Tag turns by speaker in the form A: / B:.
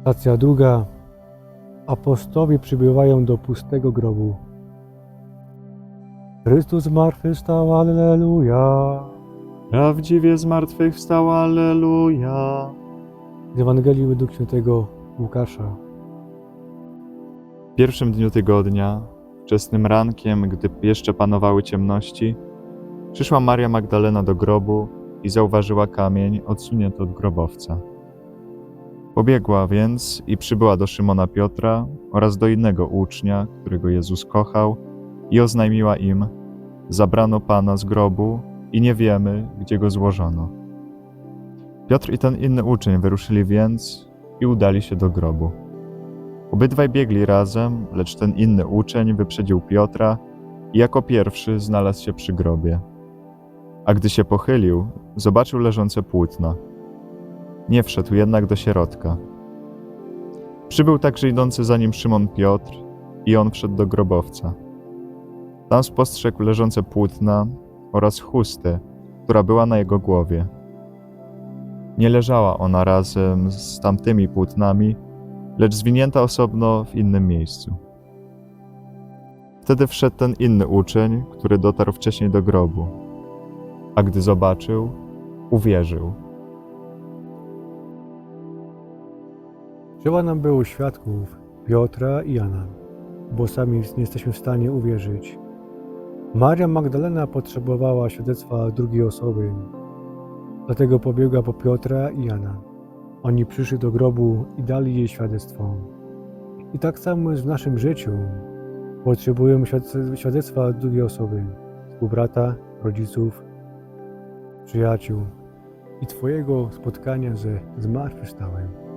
A: Stacja druga. Apostowie przybywają do pustego grobu. Chrystus zmartwychwstał, Alleluja.
B: Prawdziwie zmartwychwstał, Alleluja.
A: Z Ewangelii według świętego Łukasza.
B: W pierwszym dniu tygodnia, wczesnym rankiem, gdy jeszcze panowały ciemności, przyszła Maria Magdalena do grobu i zauważyła kamień odsunięty od grobowca. Pobiegła więc i przybyła do Szymona Piotra oraz do innego ucznia, którego Jezus kochał, i oznajmiła im: Zabrano pana z grobu i nie wiemy, gdzie go złożono. Piotr i ten inny uczeń wyruszyli więc i udali się do grobu. Obydwaj biegli razem, lecz ten inny uczeń wyprzedził Piotra i jako pierwszy znalazł się przy grobie. A gdy się pochylił, zobaczył leżące płótna. Nie wszedł jednak do środka. Przybył także idący za nim Szymon Piotr i on wszedł do grobowca. Tam spostrzegł leżące płótna oraz chustę, która była na jego głowie. Nie leżała ona razem z tamtymi płótnami, lecz zwinięta osobno w innym miejscu. Wtedy wszedł ten inny uczeń, który dotarł wcześniej do grobu, a gdy zobaczył, uwierzył.
A: Trzeba nam było świadków Piotra i Jana, bo sami nie jesteśmy w stanie uwierzyć. Maria Magdalena potrzebowała świadectwa drugiej osoby, dlatego pobiegła po Piotra i Jana. Oni przyszli do grobu i dali jej świadectwo. I tak samo jest w naszym życiu. Potrzebujemy świadec- świadectwa drugiej osoby, współbrata, rodziców, przyjaciół i Twojego spotkania ze zmartwychwstałym.